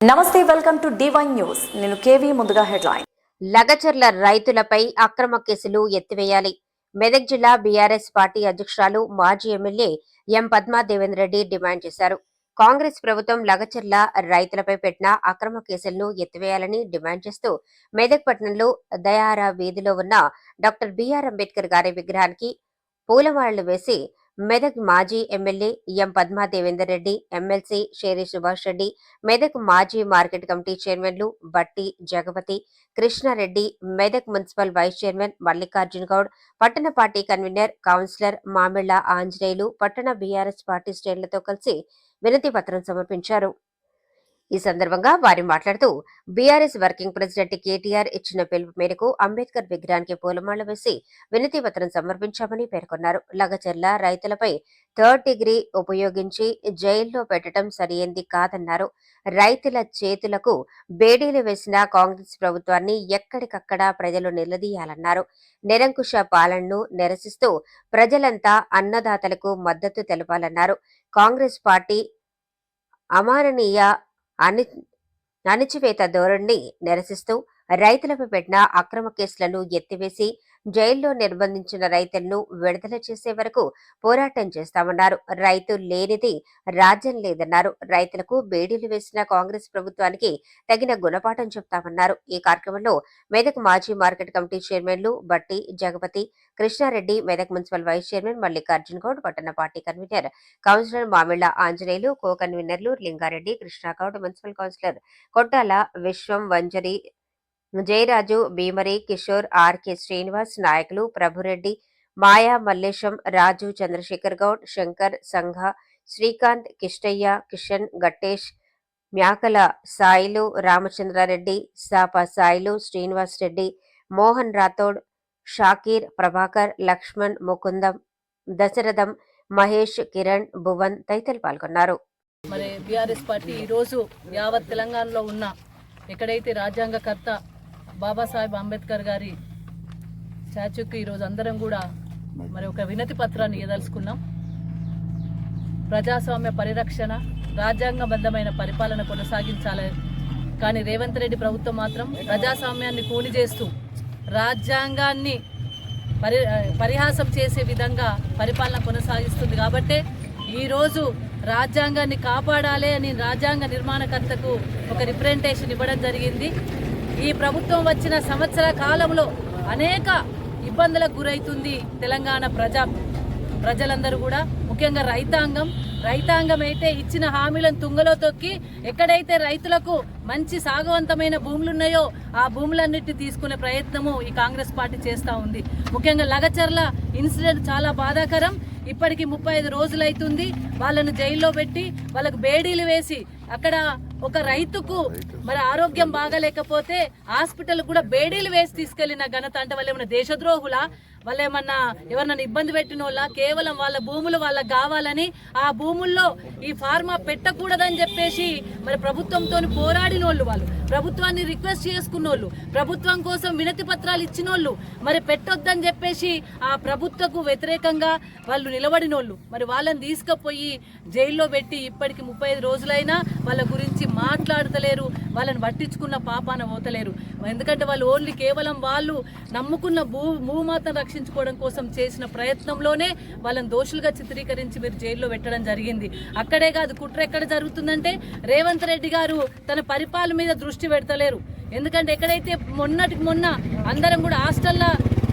నమస్తే welcome to divine news నేను KV ముందుగా హెడ్లైన్. లగచర్ల రైతులపై అక్రమ కేసులు ఎత్తివేయాలి. మెదక్ జిల్లా బీఆర్ఎస్ పార్టీ అధ్యక్షురాలు మాజీ MLA M Padma Devender Reddy demand చేశారు. కాంగ్రెస్ ప్రభుత్వం లగచర్ల రైతులపై పెట్టిన అక్రమ కేసులను ఎత్తివేయాలని డిమాండ్ చేస్తూ మెదక్ పట్టణంలో దయారా వీధిలో ఉన్న డాక్టర్ బిఆర్ అంబేద్కర్ గారి విగ్రహానికి పూలమాలలు వేసి మెదక్ మాజీ MLA M Padma Devender Reddy MLC Sheri Subhash Reddy Medak మాజీ మార్కెట్ కమిటీ చైర్మన్లు Batti Jagapathi Krishna Reddy Medak municipal vice chairman Mallikarjuna Goud పట్టణ party convener councillor Mamilla Anjaneyulu పట్టణ బీఆర్ఎస్ పార్టీ శ్రేణులతో కలిసి వినతి పత్రం సమర్పించారు. ఈ సందర్భంగా వారు మాట్లాడుతూ బీఆర్ఎస్ వర్కింగ్ ప్రెసిడెంట్ కేటీఆర్ ఇచ్చిన పిలుపు మేరకు అంబేద్కర్ విగ్రహానికి పూలమాల వేసి వినతి పత్రం సమర్పించామని పేర్కొన్నారు. లగచర్ల రైతులపై థర్డ్ డిగ్రీ ఉపయోగించి జైల్లో పెట్టడం సరియైంది కాదన్నారు. రైతుల చేతులకు బేడీలు వేసిన కాంగ్రెస్ ప్రభుత్వాన్ని ఎక్కడికక్కడ ప్రజలు నిలదీయాలన్నారు. నిరంకుశ పాలనను నిరసిస్తూ ప్రజలంతా అన్నదాతలకు మద్దతు తెలపాలన్నారు. కాంగ్రెస్ పార్టీ అమాననీయ అణి అణిచివేత ధోరణిని నిరసిస్తూ రైతులపై పెట్టిన అక్రమ కేసులను ఎత్తివేసి జైల్లో నిర్బంధించిన రైతులను విడుదల చేసే వరకు పోరాటం చేస్తామన్నారు. రైతు లేనిది రాజ్యం లేదన్నారు. రైతులకు బేడీలు వేసిన కాంగ్రెస్ ప్రభుత్వానికి తగిన గుణపాఠం చెప్తామన్నారు. ఈ కార్యక్రమంలో మెదక్ మాజీ మార్కెట్ కమిటీ చైర్మన్లు Batti Jagapathi Krishna Reddy Medak municipal vice chairman Mallikarjuna Goud పట్టణ party convener councillor Mamilla Anjaneyulu co కన్వీనర్లు Linga Reddy Krishna Goud municipal councillor Kottala Vishwam Vanjari Jayaraju Bheemari Kishore RK Srinivas నాయకులు ప్రభురెడ్డి మాయా మల్లేశం రాజు చంద్రశేఖర్ గౌడ్ శంకర్ సంఘ శ్రీకాంత్ కిష్టయ్య కిషన్ గట్టేష్ మ్యాకల సాయిలు రామచంద్రారెడ్డి సాప సాయిలు శ్రీనివాస్ రెడ్డి మోహన్ రాథోడ్ షాకీర్ ప్రభాకర్ లక్ష్మణ్ ముకుందం దశరథం మహేష్ కిరణ్ భువన్ తదితరులు పాల్గొన్నారు. మరి BRS party ఈరోజు యావత్ తెలంగాణలో ఉన్న ఎక్కడైతే రాజ్యాంగకర్త బాబాసాహెబ్ అంబేద్కర్ గారి స్టాచ్యూకి ఈరోజు అందరం కూడా మరి ఒక వినతి పత్రాన్ని ఇవ్వదలుచుకున్నాం ప్రజాస్వామ్య పరిరక్షణ రాజ్యాంగబద్ధమైన పరిపాలన కొనసాగించాలి. కానీ రేవంత్ రెడ్డి ప్రభుత్వం మాత్రం ప్రజాస్వామ్యాన్ని కూని చేస్తూ రాజ్యాంగాన్ని పరి పరిహాసం చేసే విధంగా పరిపాలన కొనసాగిస్తుంది. కాబట్టే ఈరోజు రాజ్యాంగాన్ని కాపాడాలి అని రాజ్యాంగ నిర్మాణకర్తకు ఒక రిప్రజెంటేషన్ ఇవ్వడం జరిగింది. ఈ ప్రభుత్వం వచ్చిన సంవత్సర కాలంలో అనేక ఇబ్బందులకు గురవుతుంది తెలంగాణ ప్రజా ప్రజలందరూ కూడా. ముఖ్యంగా రైతాంగం. రైతాంగం అయితే ఇచ్చిన హామీలను తుంగలో తొక్కి ఎక్కడైతే రైతులకు మంచి సాగవంతమైన భూములు ఉన్నాయో ఆ భూములన్నిటి తీసుకునే ప్రయత్నము ఈ కాంగ్రెస్ పార్టీ చేస్తూ ఉంది. ముఖ్యంగా లగచర్ల ఇన్సిడెంట్ చాలా బాధాకరం. ఇప్పటికి ముప్పై ఐదు రోజులు అవుతుంది వాళ్ళను జైల్లో పెట్టి వాళ్ళకు బేడీలు వేసి అక్కడ ఒక రైతుకు మరి ఆరోగ్యం బాగాలేకపోతే హాస్పిటల్ కూడా బేడీలు వేసి తీసుకెళ్ళిన ఘనత అంటే వాళ్ళు ఏమన్నా దేశద్రోహులా? వాళ్ళు ఏమన్నా ఎవరన్నా ఇబ్బంది పెట్టిన వాళ్ళ కేవలం వాళ్ళ భూములు వాళ్ళకి కావాలని ఆ భూముల్లో ఈ ఫార్మా పెట్టకూడదని చెప్పేసి మరి ప్రభుత్వంతో పోరాడిన వాళ్ళు. వాళ్ళు ప్రభుత్వాన్ని రిక్వెస్ట్ చేసుకున్న వాళ్ళు ప్రభుత్వం కోసం వినతి పత్రాలు ఇచ్చిన వాళ్ళు మరి పెట్టొద్దని చెప్పేసి ఆ ప్రభుత్వకు వ్యతిరేకంగా వాళ్ళు నిలబడిన వాళ్ళు మరి వాళ్ళని తీసుకుపోయి జైల్లో పెట్టి ఇప్పటికి ముప్పై ఐదు రోజులైనా వాళ్ళ గురించి మాట్లాడతలేరు వాళ్ళని పట్టించుకున్న పాపాన పోతలేరు. ఎందుకంటే వాళ్ళు ఓన్లీ కేవలం వాళ్ళు నమ్ముకున్న భూ భూమాతను రక్షించుకోవడం కోసం చేసిన ప్రయత్నంలోనే వాళ్ళని దోషులుగా చిత్రీకరించి మీరు జైల్లో పెట్టడం జరిగింది. అక్కడే కాదు కుట్ర ఎక్కడ జరుగుతుందంటే రేవంత్ రెడ్డి గారు తన పరిపాలన మీద దృష్టి పెడతలేరు. ఎందుకంటే ఎక్కడైతే మొన్నటికి మొన్న అందరం కూడా హాస్టల్లో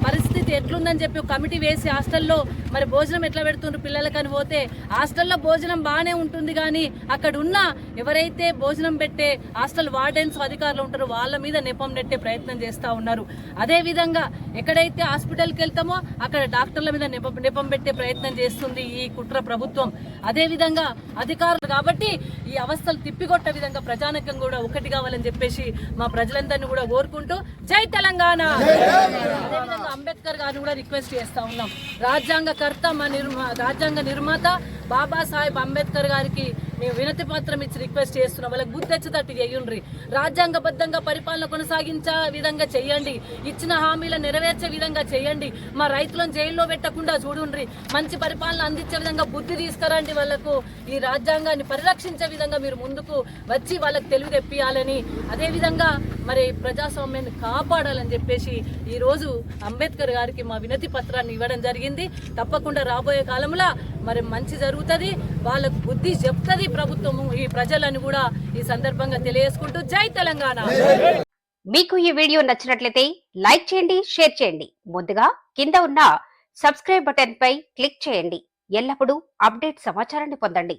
పరిస్థితి ఎట్లుందని చెప్పి ఒక కమిటీ వేసి హాస్టల్లో మరి భోజనం ఎట్లా పెడుతుండ్రు పిల్లలకని పోతే హాస్టల్లో భోజనం బాగానే ఉంటుంది కానీ అక్కడ ఉన్న ఎవరైతే భోజనం పెట్టే హాస్టల్ వార్డెన్స్ అధికారులు ఉంటారో వాళ్ళ మీద నెపం నెట్టే ప్రయత్నం చేస్తూ ఉన్నారు. అదేవిధంగా ఎక్కడైతే హాస్పిటల్కి వెళ్తామో అక్కడ డాక్టర్ల మీద నెపం నెపం పెట్టే ప్రయత్నం చేస్తుంది ఈ కుట్ర ప్రభుత్వం. అదేవిధంగా అధికారులు కాబట్టి ఈ అవస్థలు తిప్పికొట్టే విధంగా ప్రజానకం కూడా ఒకటి కావాలని చెప్పేసి మా ప్రజలందరినీ కూడా కోరుకుంటూ జై తెలంగాణ! అదేవిధంగా అంబేద్కర్ గారిని కూడా రిక్వెస్ట్ చేస్తా ఉన్నాం. రాజ్యాంగకర్త మా నిర్మా రాజ్యాంగ నిర్మాత బాబాసాహెబ్ అంబేద్కర్ గారికి మేము వినతి పత్రం ఇచ్చి రిక్వెస్ట్ చేస్తున్నాం. వాళ్ళకి బుద్ధి వచ్చేటట్టు చేయండి రాజ్యాంగబద్ధంగా పరిపాలన కొనసాగించే విధంగా చేయండి. ఇచ్చిన హామీలను నెరవేర్చే విధంగా చేయండి. మా రైతులను జైల్లో పెట్టకుండా చూడుండ్రి. మంచి పరిపాలన అందించే విధంగా బుద్ధి తీసుకురండి వాళ్ళకు. ఈ రాజ్యాంగాన్ని పరిరక్షించే విధంగా మీరు ముందుకు వచ్చి వాళ్ళకి తెలివి తెప్పియాలని అదేవిధంగా మరి ప్రజాస్వామ్యాన్ని కాపాడాలని చెప్పేసి ఈరోజు అంబేద్కర్ గారికి మా వినతి పత్రాన్ని ఇవ్వడం జరిగింది. తప్పకుండా రాబోయే కాలంలో మరి మంచి జరుగుతుంది. వాళ్ళకు బుద్ధి చెప్తుంది. ప్రభుత్వము ఈ ప్రజలను కూడా ఈ సందర్భంగా తెలియజేసుకుంటూ జై తెలంగాణ. మీకు ఈ వీడియో నచ్చినట్లయితే లైక్ చేయండి షేర్ చేయండి. ముందుగా కింద ఉన్న సబ్స్క్రైబ్ బటన్ పై క్లిక్ చేయండి. ఎల్లప్పుడూ అప్డేట్ సమాచారాన్ని పొందండి.